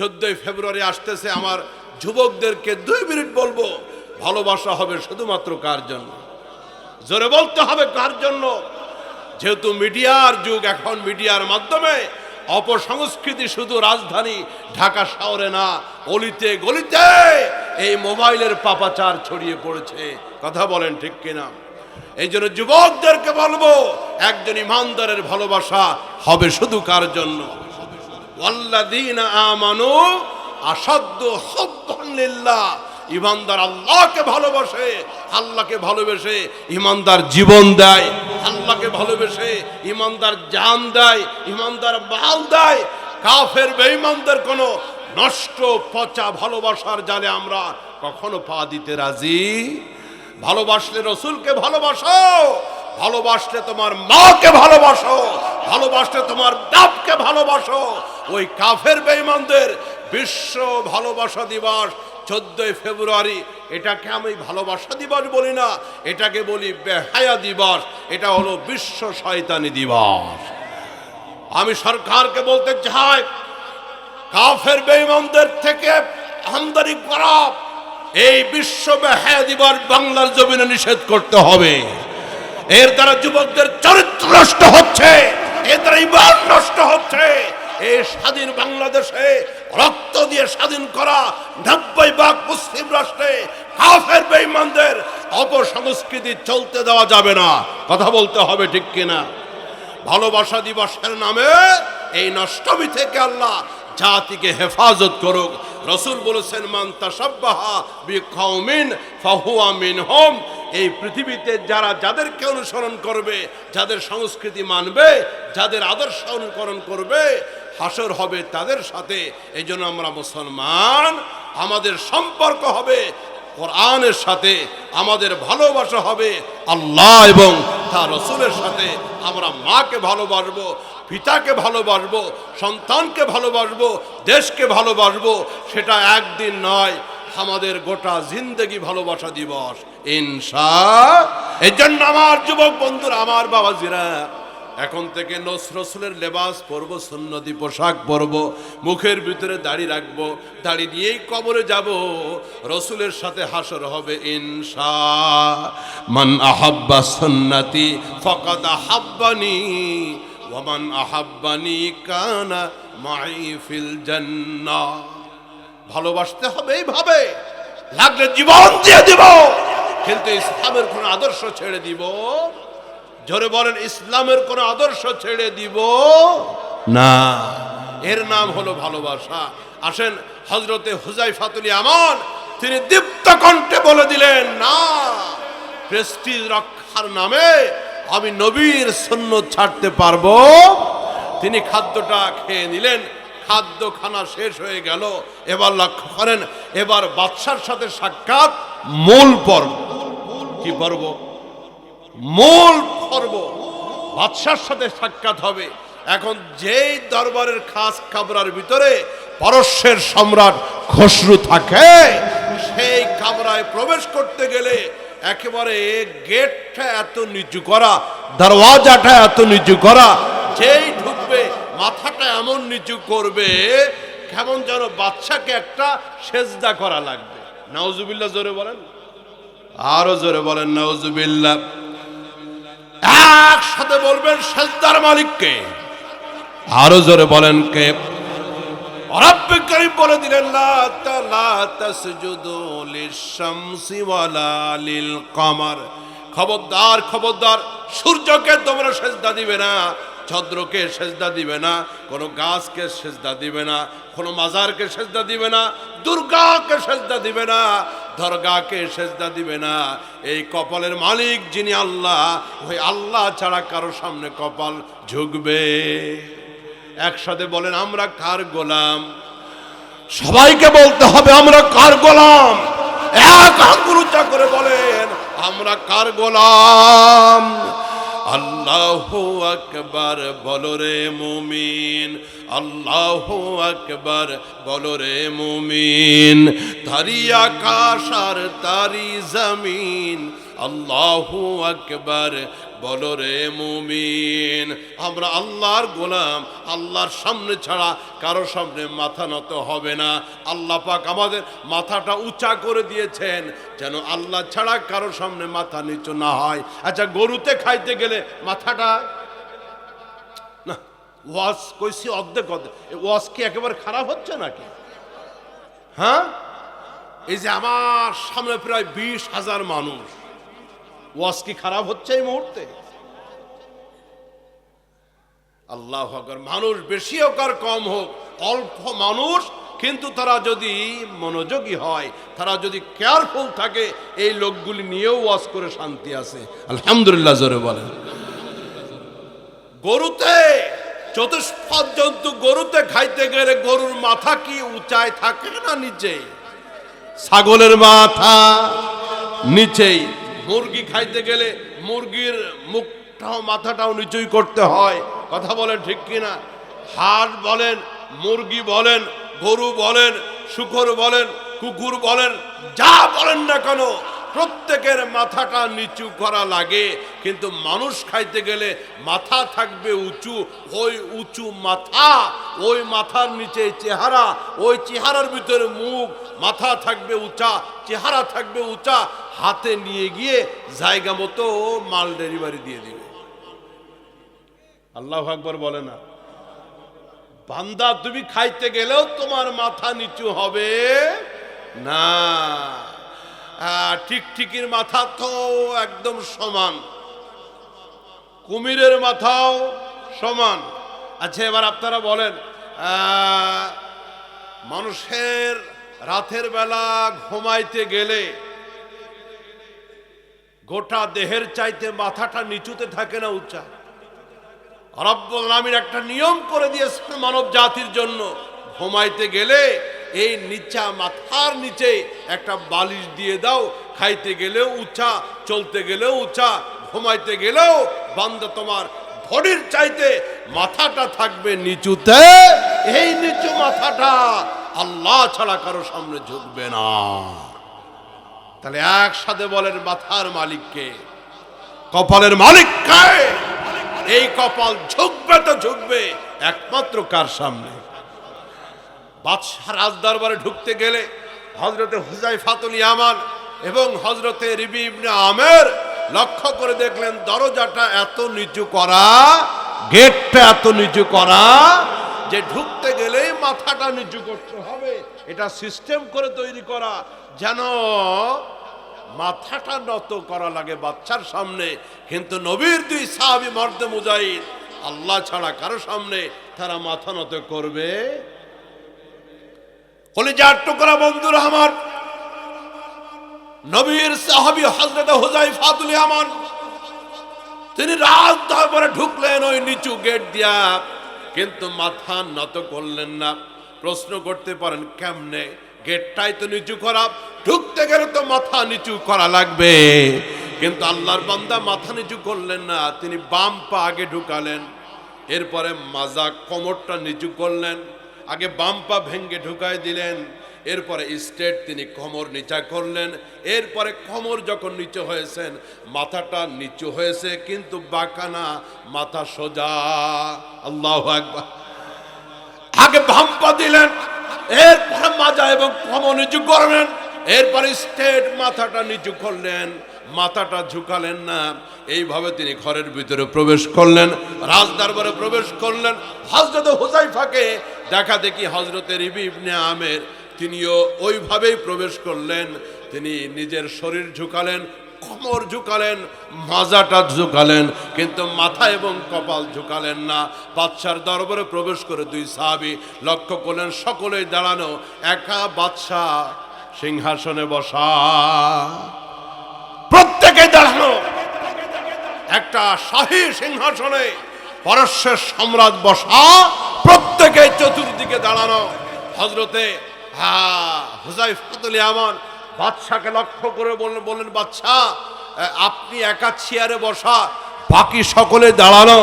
চোদ্দই ফেব্রুয়ারি আসতেছে, আমার যুবকদেরকে দুই মিনিট বলব, ভালোবাসা হবে শুধুমাত্র কার জন্য? জোরে বলতে হবে কার জন্য? যেহেতু মিডিয়ার যুগ, এখন মিডিয়ার মাধ্যমে অপসংস্কৃতি শুধু রাজধানী ঢাকা শহরে না, অলিতে গলিতে এই মোবাইলের পাপাচার ছড়িয়ে পড়েছে। কথা বলেন ঠিক কিনা? এই জন্য যুবকদেরকে বলব, একজন ইমানদারের ভালোবাসা হবে শুধু কার জন্য? ওয়াল্লাযীনা আমানু আসাদ্দু হুব্বান লিল্লাহ। ইমানদার আল্লাহকে ভালোবাসে, আল্লাহকে ভালোবেসে ইমানদার জীবন দেয়, আল্লাহকে ভালোবেসে ইমানদার জান দেয়, ইমানদার বাল দেয়। কাফের, বেঈমানদের কোনো নষ্ট, পচা ভালোবাসার জালে আমরা কখনো পা দিতে রাজি? ভালোবাসলে রসুলকে ভালোবাসো, ভালোবাসলে তোমার মাকে ভালোবাসো, ভালোবাসলে তোমার বাপকে ভালোবাসো ওই কাফের বেঈমানদের বিশ্ব ভালোবাসা দিবস চোদ্দই ফেব্রুয়ারি। এটাকে আমি ভালোবাসা দিবস বলি না, এটাকে বলি বেহায়া দিবস। এটা হলো বিশ্ব শয়তানি দিবস। আমি সরকারকে বলতে চাই, কাফের বেঈমানদের থেকে আমদানি করা এই বিশ্ব বেহায়া দিবস বাংলার জমিনে নিষেধ করতে হবে। এর দ্বারা যুবকদের চরিত্র নষ্ট হচ্ছে, এর দ্বারা ইমান নষ্ট হচ্ছে। এই স্বাধীন বাংলাদেশে রক্ত দিয়ে স্বাধীন করা নব্বই ভাগ মুসলিম রাষ্ট্রে কাফের বেঈমানদের অপসংস্কৃতি চলতে দেওয়া যাবে না। কথা বলতে হবে ঠিক কিনা? ভালোবাসা দিবসের নামে এই নষ্টমী থেকে আল্লাহ জাতিকে হেফাজত করুক। রসুল বলেছেন, মান তাসাব্বাহা বিকৌমিন ফাহুয়া মিনহুম। এই পৃথিবীতে যারা যাদেরকে অনুসরণ করবে, যাদের সংস্কৃতি মানবে, যাদের আদর্শ অনুকরণ করবে হাসর হবে তাদের সাথে। এই জন্য আমরা মুসলমান, আমাদের সম্পর্ক হবে কোরআনের সাথে, আমাদের ভালোবাসা হবে আল্লাহ এবং তার রসুলের সাথে। আমরা মাকে ভালোবাসবো, পিতাকে ভালোবাসবো, সন্তানকে ভালোবাসবো, দেশকে ভালোবাসবো, সেটা একদিন নয়, আমাদের গোটা জিন্দগি ভালোবাসা দিবস। ইনসা এই জন্য আমার যুবক বন্ধুরা, আমার বাবাজিরা এখন থেকে নস রসুলের লেবাস পরবো, সুন্নতি পোশাক পরবো, মুখের ভিতরে দাড়ি রাখব, দাড়ি নিয়েই কবরে যাব, রসুলের সাথে হাসর হবে ইনসা মান আহাব্বা সুন্নতি ফকাদ আহাব্বানি ওয়ামান আহাব্বানি কানা মাই ফিল জান্নাহ ভালোবাসতে হবে এইভাবে, লাগলে জীবন দিয়ে দিব, কিন্তু ইসলামের কোন আদর্শ ছেড়ে দিব। জোরে বলেন ইসলামের কোন আদর্শ ছেড়ে দিব? না। এর নাম হলো ভালোবাসা। আসেন হজরতে হুজাই ফাতুলি আমান তিনি দীপ্ত কণ্ঠে বলে দিলেন না প্রেস্টিজ রক্ষার নামে আমি নবীর সৈন্য ছাড়তে পারব। তিনি খাদ্যটা খেয়ে নিলেন খাদ্য খানা শেষ হয়ে গেল। এবার লক্ষ্য করেন এবার বাদশার সাথে সাক্ষাৎ মূল পর্ব। কি পর্ব? মূল পর্ব বাদশার সাথে সাক্ষাৎ হবে। এখন যেই দরবারের খাস কামরার ভিতরে পারস্যের সম্রাট খসরু থাকে, সেই কামরায় প্রবেশ করতে গেলে একেবারে গেটটা এত নিচু করা, দরওয়াজাটা এত নিচু করা, যেই ঢুকবে, মাথাটা এমন নিচু করবে, কেমন যেন বাচ্চাকে একটা সেজদা করা লাগবে। নাউজুবিল্লাহ জোরে বলেন। আরও জোরে বলেন, নাউজুবিল্লাহ। একসাথে বলবেন সেজদার মালিককে। আরও জোরে বলেন কে? রব্বে বলে দিলেন খবরদার খবরদার, সূর্যকে তোমরা সেজদা দিবে না। চন্দ্রকে সেজদা দিবে না, কোনো গাছকে সেজদা দিবে না, কোনো মাজারকে সেজদা দিবে না, দুর্গাকে সেজদা দিবে না, দরগাকে সেজদা দিবে না। এই কপালের মালিক যিনি আল্লাহ, ওই আল্লাহ ছাড়া কারও সামনে কপাল ঝুঁকবে। একসাথে বলেন, আমরা কার গোলাম? সবাইকে বলতে হবে, আমরা কার গোলাম? এক আঙ্গুল করে বলেন, আমরা কার গোলাম? আল্লাহ আকবার, বলো রে মুমিন। আল্লাহ আকবার, বলো রে মুমিন। তারি আকাশ আর তারি জমিন আল্লাহু আকবার। বলো রে মুমিন, আমরা আল্লাহর গোলাম, আল্লাহর সামনে ছাড়া কারও সামনে মাথা নত হবে না। আল্লাহ পাক আমাদের মাথাটা উঁচা করে দিয়েছেন, যেন আল্লাহ ছাড়া কারও সামনে মাথা নিচু না হয়। আচ্ছা গরুতে খাইতে গেলে মাথাটা না ওয়াজ কইছি অর্ধেক অর্ধেক। এ ওয়াজ কি একেবারে খারাপ হচ্ছে নাকি? হ্যাঁ? এই যে আমার সামনে প্রায় বিশ হাজার মানুষ। ওয়াজ কি খারাপ হচ্ছে এই মুহূর্তে? আল্লাহ আকবার, মানুষ বেশি হোক আর কম হোক, অল্প মানুষ, কিন্তু তারা যদি মনোযোগী হয়, তারা যদি কেয়ারফুল থাকে, এই লোকগুলি নিয়েও ওয়াজ করে শান্তি আছে। আলহামদুলিল্লাহ, জোরে বলেন। গরুতে, চতুষ্পদ জন্তু গরুতে খাইতে গেলে গরুর মাথা কি উঁচায় থাকে না নিচে ছাগলের মাথা নিচেই। মুরগি খাইতে গেলে মুরগির মুখটাও, মাথাটাও নিচুই করতে হয়। কথা বলেন ঠিক কিনা? হাঁস বলেন, মুরগি বলেন, গরু বলেন, শুকর বলেন, কুকুর বলেন, যা বলেন না কেন প্রত্যেকের মাথাটা নিচু করা লাগে, কিন্তু মানুষ খাইতে গেলে মাথা থাকবে উঁচু, ওই উঁচু মাথা, ওই মাথার নিচে চেহারা, ওই চেহারার ভিতরে মুখ, মাথা থাকবে উঁচা, চেহারা থাকবে উঁচা, হাতে নিয়ে গিয়ে জায়গা মতো মাল ডেলিভারি দিয়ে দিবে। আল্লাহ আকবর বলে না। বান্দা তুমি খাইতে গেলেও তোমার মাথা নিচু হবে না। টিকটিকির মাথা তো একদম সমান। কুমিরের মাথাও সমান। আচ্ছা এবার আপনারা বলেন মানুষের রাতের বেলা ঘুমাইতে গেলে গোটা দেহের চাইতে মাথাটা নিচুতে থাকে না উচ্চা রব্বুল আলামিন একটা নিয়ম করে দিয়েছেন মানব জাতির জন্য। ঘুমাইতে গেলে এই নিচা মাথার নিচে একটা বালিশ দিয়ে দাও, খাইতে গেলেও উঁচা চলতে গেলেও উঁচা ঘুমাইতে গেলেও বান্দা তোমার ঘড়ির চাইতে মাথাটা থাকবে নিচুতে। এই নিচু মাথাটা আল্লাহ ছাড়া কারও সামনে ঝুঁকবে না। তাহলে একসাথে বলেন, মাথার মালিককে। কপালের মালিক এই কপাল ঝুঁকবে তো ঝুঁকবে, একমাত্র কার সামনে? বাদশাহ রাজদরবারে ঢুকতে গেলে হজরতে হুজাই ফাতুল ইয়ামান এবং হজরতে রিবি ইবনে আমের লক্ষ্য করে দেখলেন, দরজাটা এত নিচু করা, গেটটা এত নিচু করা যে ঢুকতে গেলেই মাথাটা নিচু করতে হবে। এটা সিস্টেম করে তৈরি করা, যেন মাথাটা নত করা লাগে বাচ্চার সামনে। কিন্তু নবীর দুই সাহাবি মর্দে মুজাহিদ, আল্লাহ ছাড়া কারও সামনে তারা মাথা নত করবে কলিজার টুকরা বন্ধুর আমার নবীর সাহাবি হজরত হুজাই ফাতুল আমান তিনি রাত দরবারে ঢুকলেন ওই নিচু গেট দিয়া, কিন্তু মাথা নত করলেন না। প্রশ্ন করতে পারেন, কেমনে? গেটটাই তো নিচু করা, ঢুকতে গেলে তো মাথা নিচু করা লাগবে। কিন্তু আল্লাহর বান্দা মাথা নিচু করলেন না, তিনি বাম পা আগে ঢুকালেন, এরপরে মাজা কোমরটা নিচু করলেন আগে বাম পা ভেঙ্গে ঢুকাই দিলেন, এরপরে স্টেট তিনি কোমর নিচা করলেন, এরপরে কোমর যখন নিচু হয়েছেন, মাথাটা নিচু হয়েছে, কিন্তু বাঁকানা, মাথা সোজা। আল্লাহ একবার আগে ভাম্পা দিলেন, এরপরে মাজা এবং কোমর নিচু করলেন, এরপরে স্টেট মাথাটা নিচু করলেন মাথাটা ঝুঁকালেন না। এইভাবে তিনি ঘরের ভিতরে প্রবেশ করলেন, রাজদরবারে প্রবেশ করলেন। হজরত হুজাইফাকে দেখা দেখি হজরতের রিবি ইবনে আমের, তিনিও ওইভাবেই প্রবেশ করলেন। তিনি নিজের শরীর ঝুঁকালেন, কোমর ঝুঁকালেন, মাজাটা ঝুঁকালেন, কিন্তু মাথা এবং কপাল ঝুঁকালেন না। বাদশার দরবারে প্রবেশ করে দুই সাহাবি লক্ষ্য করলেন, সকলেই দাঁড়ানো, একা বাদশাহ সিংহাসনে বসা। প্রত্যেকে দাঁড়ানো। একটা শাহী সিংহাসনে পরশের সম্রাট বসা, প্রত্যেকে চতুর্দিকে দাঁড়ানো। হজরতে হ্যাঁ বাদশাকে লক্ষ্য করে বললেন বললেন বাদশাহ আপনি একা চেয়ারে বসা, বাকি সকলে দাঁড়ানো।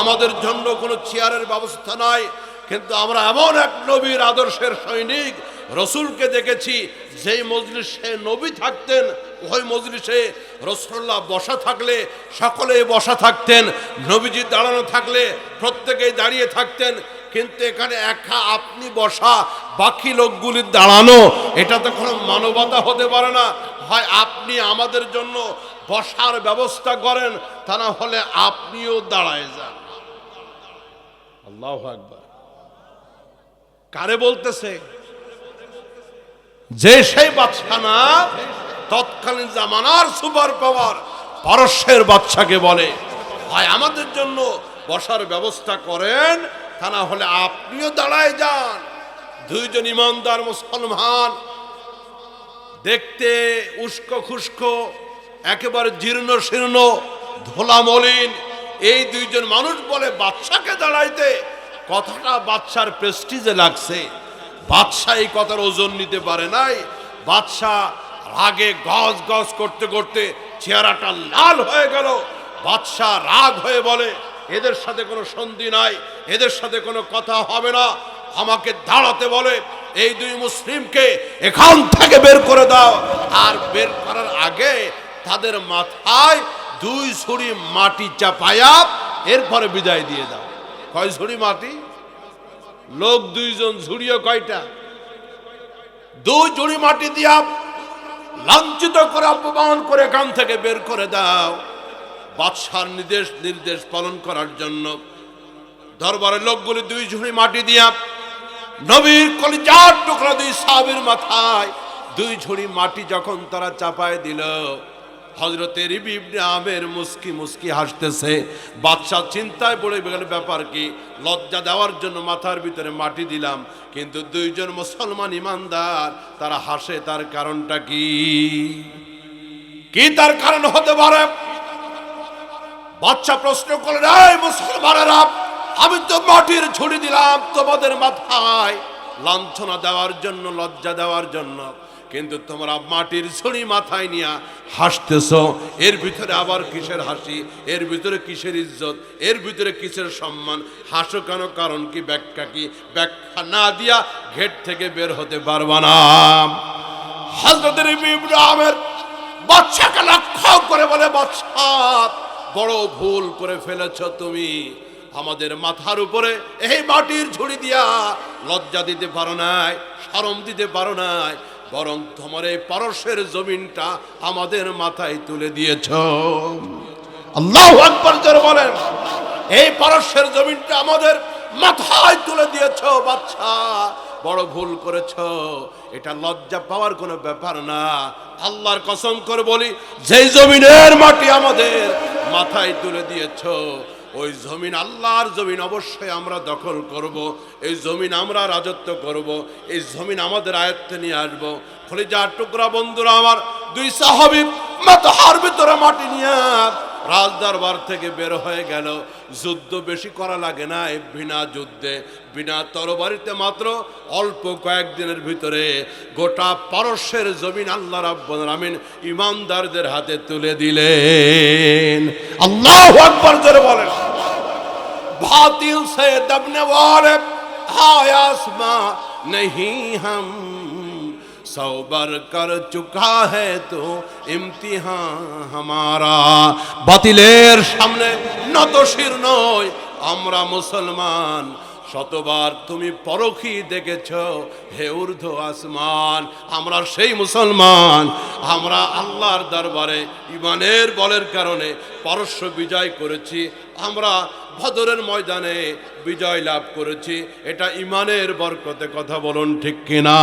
আমাদের জন্য কোনো চেয়ারের ব্যবস্থা নাই, কিন্তু আমরা এমন এক নবীর আদর্শের সৈনিক, রসুলকে দেখেছি, যেই মজলিসে নবী থাকতেন ওই মজলিসে রসল্লাহ বসা থাকলে সকলে বসা থাকতেন, নবীজি দাঁড়ানো থাকলে, প্রত্যেকেই দাঁড়িয়ে থাকতেন, কিন্তু এখানে একা আপনি বসা, বাকি লোকগুলি দাঁড়ানো, এটা তো কোনো মানবতা হতে পারে না। হয় আপনি আমাদের জন্য বসার ব্যবস্থা করেন, তা না হলে আপনিও দাঁড়ায় যান। আল্লাহ আকবার। কারে বলতেছে? যে সেই বাচ্চা না তৎকালীন জামানার সুপার পাওয়ার পারস্যের বাচ্চাকে বলে, ভাই, আমাদের জন্য বসার ব্যবস্থা করেন, তা না হলে আপনিও দাঁড়ায় যান। দুইজন ইমানদার মুসলমান দেখতে উস্কো খুস্কো, একেবারে জীর্ণ শীর্ণ ধোলা মলিন এই দুইজন মানুষ বলে বাচ্চাকে দাঁড়াইতে কথাটা বাচ্চার প্রেস্টিজে লাগছে। বাদশাহ এই কথার ওজন নিতে পারে নাই। বাদশাহ রাগে গজ গজ করতে করতে চেহারাটা লাল হয়ে গেল। বাদশাহ রাগ হয়ে বলে, এদের সাথে কোনো সন্ধি নাই, এদের সাথে কোনো কথা হবে না। আমাকে দাঁড়াতে বলে, এই দুই মুসলিমকে এখান থেকে বের করে দাও। আর বের করার আগে তাদের মাথায় দুই ছুরি মাটি চাপায়া এরপরে বিদায় দিয়ে দাও। কয় ঝুড়ি মাটি? লোক দুইজন, ঝুড়িও কয়টা? দুই ঝুড়ি মাটি দিয়া লাঞ্ছিত করে, অপমান করে কান থেকে বের করে দাও। বাদশার নির্দেশ নির্দেশ পালন করার জন্য দরবারের লোকগুলি দুই ঝুড়ি মাটি দিয়া নবীর কলিজার টুকরা দুই সাবির মাথায় দুই ঝুড়ি মাটি যখন তারা চাপায় দিল হজরতের ইবনে আমের মুস্কি মুস্কি হাসতেছে। বাদশাহ চিন্তায় পড়ে গেল ব্যাপার কি? লজ্জা দেওয়ার জন্য মাথার ভিতরে মাটি দিলাম, কিন্তু দুইজন মুসলমান ইমানদার, তারা হাসে, তার কারণটা কি? কি তার কারণ হতে পারে? বাচ্চা প্রশ্ন করলেন, এই মুসলমানেরা, আমি তো মাটির ছুড়ি দিলাম তোমাদের মাথায়। লাঞ্ছনা দেওয়ার জন্য, লজ্জা দেওয়ার জন্য। কিন্তু তোমরা মাটির ছুরি মাথায় নিয়ে হাসতেছ। এর ভিতরে আবার কিসের হাসি? এর ভিতরে কিসের ইজ্জত? এর ভিতরে কিসের সম্মান? হাসো কেন? কারণ কি ব্যাখ্যা কি? ব্যাখ্যা না দিয়া ঘেট থেকে বের হতে পারবা না। হজরতের ইব্রাহিমের বাচ্চাকে লক্ষ্য করে বলে বাচ্চা বড় ভুল করে ফেলেছ তুমি। আমাদের মাথার উপরে এই মাটির ঝুড়ি দিয়া লজ্জা দিতে পারো নাই, শরম দিতে পারো নাই বরং তোমার এই পারস্যের জমিনটা আমাদের মাথায় তুলে দিয়েছ। আল্লাহ আকবর বলেন। এই পারস্যের জমিনটা আমাদের মাথায় তুলে দিয়েছ বাচ্চা বড় ভুল করেছ। এটা লজ্জা পাওয়ার কোনো ব্যাপার না। আল্লাহর কসম করে বলি, যেই জমিনের মাটি আমাদের মাথায় তুলে দিয়েছ ওই জমিন আল্লাহর জমিন অবশ্যই আমরা দখল করব, এই জমিন আমরা রাজত্ব করব, এই জমিন আমাদের আয়ত্তে নিয়ে আসব। খলিজার টুকরা বন্ধুরা আমার, দুই সাহাবি হার ভিতরে মাটি নিয়ে রাজ দরবার থেকে বের হয়ে গেল যুদ্ধ বেশি করা লাগে না এই বিনা যুদ্ধে বিনা তরবারিতে মাত্র অল্প কয়েকদিনের ভিতরে গোটা পারস্যের জমিন আল্লাহ রাব্বুল আমিন ইমানদারদের হাতে তুলে দিলেন আল্লাহ আকবর জোরে বলেন बातिल से दबने वाले हाय आसमां नहीं हम सौबर कर चुका है तो ইমতিহান হামারা বাতিলের সামনে নত শির নয় আমরা মুসলমান শতবার তুমি পরখি দেখেছ হে ঊর্ধ্ব আসমান আমরা সেই মুসলমান আমরা আল্লাহর দরবারে ইমানের বলের কারণে পারস্য বিজয় করেছি আমরা ভদরের ময়দানে বিজয় লাভ করেছি এটা ইমানের বরকতে কথা বলুন ঠিক কিনা